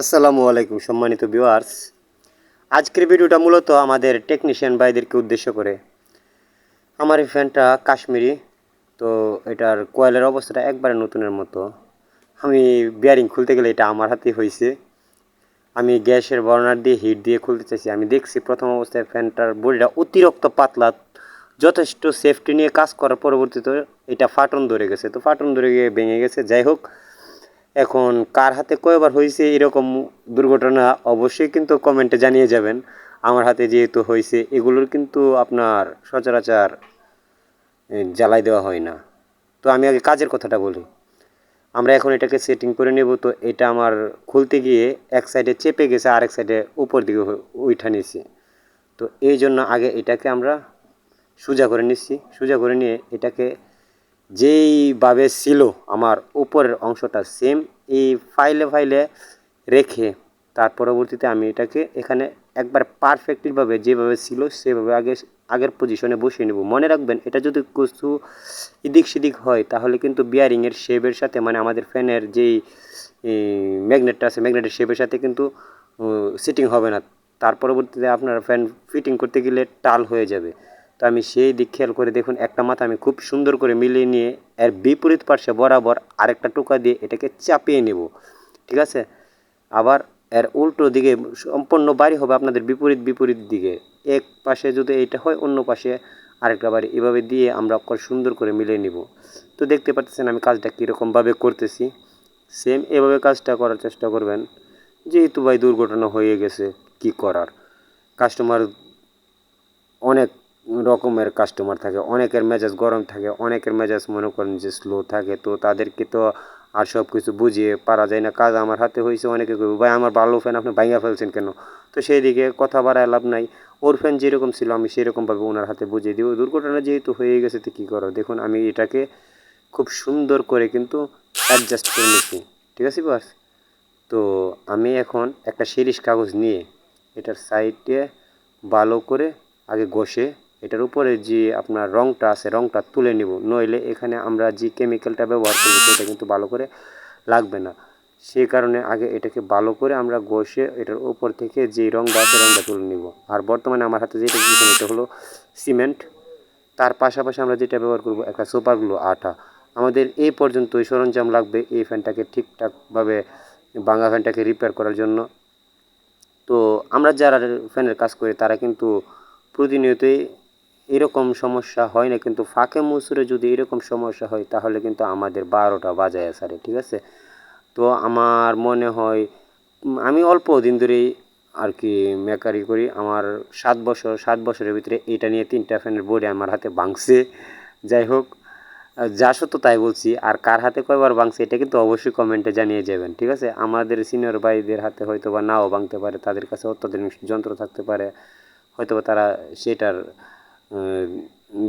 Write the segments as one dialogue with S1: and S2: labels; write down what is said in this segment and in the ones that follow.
S1: আসসালামু আলাইকুম, সম্মানিত ভিউয়ার্স আজকের ভিডিওটা মূলত আমাদের টেকনিশিয়ান ভাইদেরকে উদ্দেশ্য করে। আমার এই ফ্যানটা কাশ্মীরি, তো এটার কয়েলের অবস্থাটা একবারে নতুনের মতো। আমি বিয়ারিং খুলতে গেলে এটা আমার হাতেই হয়েছে আমি গ্যাসের বর্নার দিয়ে হিট দিয়ে খুলতে চাইছি। আমি দেখছি প্রথম অবস্থায় ফ্যানটার বডিটা অতিরিক্ত পাতলা, যথেষ্ট সেফটি নিয়ে কাজ করার পরবর্তীতে এটা ফাটন ধরে গেছে। তো ফাটন ধরে গিয়ে ভেঙে গেছে। যাই হোক এখন কার হাতে কয়বার হয়েছে এরকম দুর্ঘটনা অবশ্যই কিন্তু কমেন্টে জানিয়ে যাবেন। আমার হাতে যেহেতু হয়েছে, এগুলোর কিন্তু আপনার সচরাচর জ্বালাই দেওয়া হয় না। তো আমি আগে কাজের কথাটা বলি। আমরা এখন এটাকে সেটিং করে নেব, তো এটা আমার খুলতে গিয়ে এক সাইডে চেপে গেছে আর এক সাইডে উপর দিকে উঠা নিয়েছি। তো এই জন্য আগে এটাকে আমরা সোজা করে নিচ্ছি। সোজা করে নিয়ে এটাকে যেইভাবে ছিল, আমার উপরের অংশটা সেম এই ফাইলে ফাইলে রেখে তার পরবর্তীতে আমি এটাকে এখানে একবার পারফেক্টলিভাবে যেভাবে ছিল, সেভাবে আগে, আগের পজিশনে বসিয়ে নেব। মনে রাখবেন, এটা যদি কিছু এদিক সেদিক হয়, তাহলে কিন্তু বিয়ারিংয়ের শেপের সাথে মানে আমাদের ফ্যানের যেই ম্যাগনেটটা আছে ম্যাগনেটের শেপের সাথে কিন্তু সিটিং হবে না। তার পরবর্তীতে আপনার ফ্যান ফিটিং করতে গেলে টাল হয়ে যাবে। তো আমি সেই দিক খেয়াল করে দেখুন, একটা মাথা আমি খুব সুন্দর করে মিলিয়ে নিয়ে এর বিপরীত পার্শ্বে বরাবর আরেকটা টোকা দিয়ে এটাকে চাপিয়ে নেব। ঠিক আছে? আবার এর উল্টো দিকে সম্পূর্ণ বাড়ি হবে আপনাদের বিপরীত বিপরীত দিকে। এক পাশে যদি এইটা হয়, অন্য পাশে আরেকটা বাড়ি। এভাবে দিয়ে আমরা সুন্দর করে মিলিয়ে নিব। তো দেখতে পাচ্ছেন আমি কাজটা কীরকমভাবে করতেছি। সেম এভাবে কাজটা করার চেষ্টা করবেন। যেহেতু ভাই দুর্ঘটনা হয়ে গেছে, কি করার? কাস্টমার অনেক রকমের কাস্টমার থাকে, অনেকের মেজাজ গরম থাকে, অনেকের মেজাজ মনে করেন যে স্লো থাকে, তো তাদেরকে তো আর সব কিছু বুঝিয়ে পারা যায় না। কাজ আমার হাতে হয়েছে অনেকে কইবে, ভাই, আমার ভালো ফ্যান আপনি ভাঙিয়া ফেলছেন কেন? তো সেই দিকে কথা বাড়ায় লাভ নাই। ওর ফ্যান যেরকম ছিল, আমি সেরকমভাবে ওনার হাতে বুঝিয়ে দিব দুর্ঘটনা যেহেতু হয়ে গেছে, তো কী করো? দেখুন, আমি এটাকে খুব সুন্দর করে কিন্তু অ্যাডজাস্ট করে নিচ্ছি। ঠিক আছে বাস তো আমি এখন একটা শিরিষ কাগজ নিয়ে এটার সাইডে ভালো করে আগে ঘষে এটার উপরে যে আপনার রংটা আছে, রংটা তুলে নিব। নইলে এখানে আমরা যে কেমিক্যালটা ব্যবহার করব সেটা কিন্তু ভালো করে লাগবে না। সেই কারণে আগে এটাকে ভালো করে আমরা ঘষে এটার উপর থেকে যে রংটা আছে রংটা তুলে নিব। আর বর্তমানে আমার হাতে যেটা দিয়েছেন এটা হলো সিমেন্ট। তার পাশাপাশি আমরা যেটা ব্যবহার করব একটা সুপার গ্লু আঠা। আমাদের এই পর্যন্তই সরঞ্জাম লাগবে এই ফ্যানটাকে ঠিকঠাকভাবে ভাঙা ফ্যানটাকে রিপেয়ার করার জন্য। তো আমরা যারা ফ্যানের কাজ করি তারা কিন্তু প্রতিনিয়তই এরকম সমস্যা হয় না, কিন্তু ফাঁকে মুসুরে যদি এরকম সমস্যা হয়, তাহলে কিন্তু আমাদের বারোটা বাজায় সারে ঠিক আছে? তো আমার মনে হয় আমি অল্প দিন ধরেই আর কি মেকারি করি। আমার সাত বছর, সাত বছরের ভিতরে এটা নিয়ে তিনটা ফ্যানের বোর্ডে আমার হাতে ভাঙছে। যাই হোক, যা সত্য তাই বলছি। আর কার হাতে কয়বার ভাঙছে, এটা কিন্তু অবশ্যই কমেন্টে জানিয়ে যাবেন, ঠিক আছে? আমাদের সিনিয়র ভাইদের হাতে হয়তো বা নাও ভাঙতে পারে, তাদের কাছে অত্যাধুনিক যন্ত্র থাকতে পারে। হয়তো বা তারা সেটার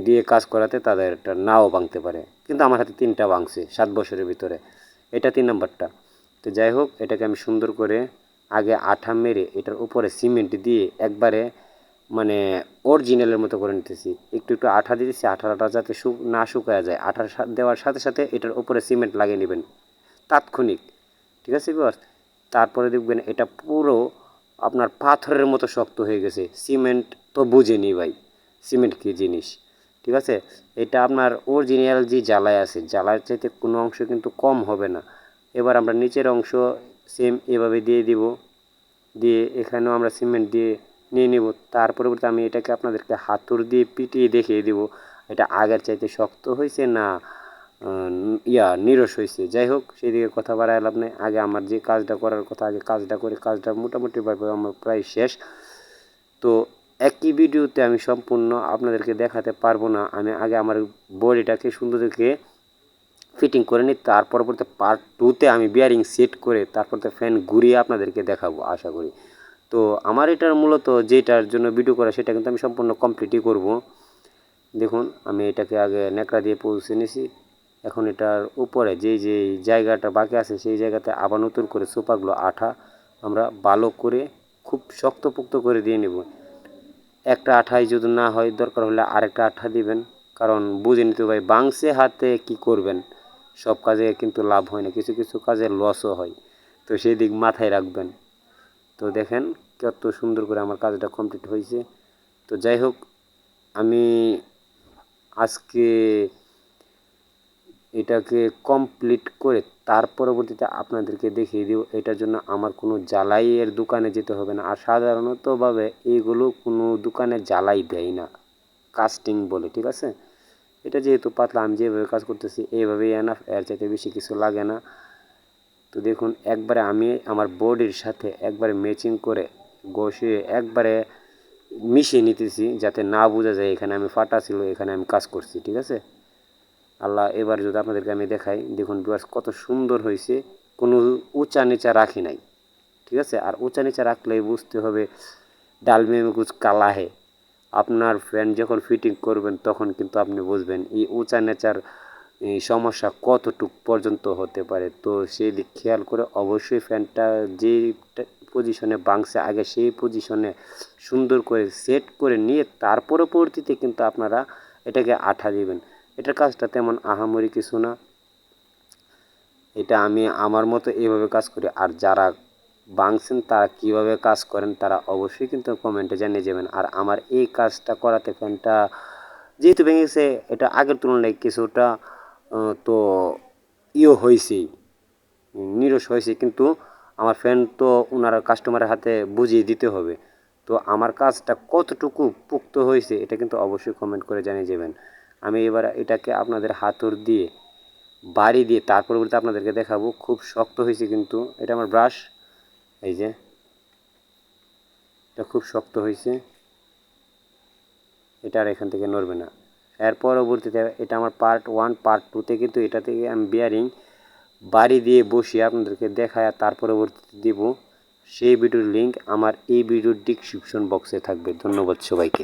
S1: দিয়ে কাজ করাতে তাদের একটা নাও ভাঙতে পারে। কিন্তু আমার হাতে তিনটা ভাঙছে, সাত বছরের ভিতরে। এটা তিন নম্বরটা। তো যাই হোক, এটাকে আমি সুন্দর করে আগে আঠা মেরে এটার উপরে সিমেন্ট দিয়ে একবারে মানে অরিজিনালের মতো করে নিতেছি। একটু একটু আঠা দিতেছি আঠাটা যাতে শু, না শুকায় যায়। আঠা দেওয়ার সাথে সাথে এটার উপরে সিমেন্ট লাগিয়ে নেবেন, তাৎক্ষণিক। ঠিক আছে বিবাস তারপরে দেখবেন এটা পুরো আপনার পাথরের মতো শক্ত হয়ে গেছে। সিমেন্ট তো বুঝেনি ভাই। সিমেন্ট কী জিনিস, ঠিক আছে? এটা আপনার অরিজিনাল যে জ্বালায় আছে জ্বালায় চাইতে কোনো অংশ কিন্তু কম হবে না। এবার আমরা নিচের অংশ সেম এভাবে দিয়ে দিব, দিয়ে এখানেও আমরা সিমেন্ট দিয়ে নিয়ে নেব। তার পরবর্তী আমি এটাকে আপনাদেরকে হাতুড় দিয়ে পিটিয়ে দেখিয়ে দিব, এটা আগের চাইতে শক্ত হয়েছে না ইয়া, নিরস হয়েছে। যাই হোক, সেদিকে কথা বাড়ায় লাভ নেই। আগে আমার যে কাজটা করার কথা, আগে কাজটা করে, কাজটা মোটামুটিভাবে আমার প্রায় শেষ। তো একই ভিডিওতে আমি সম্পূর্ণ আপনাদেরকে দেখাতে পারব না। আমি আগে আমার বডিটাকে সুন্দর দেখে ফিটিং করে নিই, তার পরবর্তী পার্ট টুতে আমি বিয়ারিং সেট করে তারপরে ফ্যান ঘুরিয়ে আপনাদেরকে দেখাবো আশা করি। তো আমার এটার মূলত যেটার জন্য ভিডিও করা, সেটা কিন্তু আমি সম্পূর্ণ কমপ্লিটই করব। দেখুন, আমি এটাকে আগে ন্যাকড়া দিয়ে পৌঁছে নিয়েছি। এখন এটার উপরে যে যে জায়গাটা বাকি আছে, সেই জায়গাতে আবার নতুন করে সোপাগুলো আঠা আমরা ভালো করে খুব শক্তপোক্ত করে দিয়ে নেব। একটা আঠাই যদি না হয়, দরকার হলে আরেকটা আঠা দিবেন। কারণ বুঝে নিতে ভাই বাংসে হাতে কি করবেন? সব কাজে কিন্তু লাভ হয় না, কিছু কিছু কাজে লসও হয়। তো সেই দিক মাথায় রাখবেন। তো দেখেন, কত সুন্দর করে আমার কাজটা কমপ্লিট হয়েছে। তো যাই হোক, আমি আজকে এটাকে কমপ্লিট করে তার পরবর্তীতে আপনাদেরকে দেখিয়ে দিব, এটার জন্য আমার কোনো জ্বালাইয়ের দোকানে যেতে হবে না। আর সাধারণতভাবে এইগুলো কোনো দোকানে জ্বালাই দেয় না কাস্টিং বলে, ঠিক আছে? এটা যেহেতু পাতলা, আমি যেভাবে কাজ করতেছি এইভাবেই এনাফ এর চাইতে বেশি কিছু লাগে না। তো দেখুন, একবারে আমি আমার বডির সাথে একবারে ম্যাচিং করে বসিয়ে একবারে মিশিয়ে নিতেছি, যাতে না বোঝা যায় এখানে আমি ফাটা ছিল, এখানে আমি কাজ করছি, ঠিক আছে? আল্লাহ এবার যদি আপনাদেরকে আমি দেখাই, দেখুন বিয়ার্স কত সুন্দর হয়েছে। কোনো উঁচা নিচা রাখি নাই। ঠিক আছে? আর উঁচা নিচা রাখলেই বুঝতে হবে ডালমে মে কুচ কালা হে। আপনার ফ্যান যখন ফিটিং করবেন, তখন কিন্তু আপনি বুঝবেন এই উঁচা নেচার সমস্যা কতটুক পর্যন্ত হতে পারে। তো সেই দিক খেয়াল করে অবশ্যই ফ্যানটা যে পজিশনে বাংছে, আগে সেই পজিশনে সুন্দর করে সেট করে নিয়ে তার পরবর্তীতে কিন্তু আপনারা এটাকে আঠা দিবেন। এটার কাজটা তেমন আহামরি কিছু না। এটা আমি আমার মতো এইভাবে কাজ করি। আর যারা বাংছেন, তারা কীভাবে কাজ করেন, তারা অবশ্যই কিন্তু কমেন্টে জানিয়ে যাবেন। আর আমার এই কাজটা করাতে ফ্যানটা যেহেতু ভেঙেছে, এটা আগের তুলনায় কিছুটা তো ইয়ে হয়েছেই নিরস হয়েছে। কিন্তু আমার ফ্যান তো ওনার কাস্টমারের হাতে বুঝিয়ে দিতে হবে। তো আমার কাজটা কতটুকু পুক্ত হয়েছে, এটা কিন্তু অবশ্যই কমেন্ট করে জানিয়ে যাবেন। আমি এবার এটাকে আপনাদের হাতুর দিয়ে, বাড়ি দিয়ে, তার পরবর্তী আপনাদেরকে দেখাবো। খুব শক্ত হয়েছে কিন্তু, এটা আমার ব্রাশ, এই যে, এটা খুব শক্ত হয়েছে। এটা আর এখান থেকে নড়বে না। এর পরবর্তীতে এটা আমার পার্ট ওয়ান পার্ট টুতে কিন্তু এটা থেকে আমি বিয়ারিং বাড়ি দিয়ে বসিয়ে আপনাদেরকে দেখায় তার পরবর্তীতে দিব। সেই ভিডিওর লিঙ্ক আমার এই ভিডিওর ডিসক্রিপশন বক্সে থাকবে। ধন্যবাদ সবাইকে।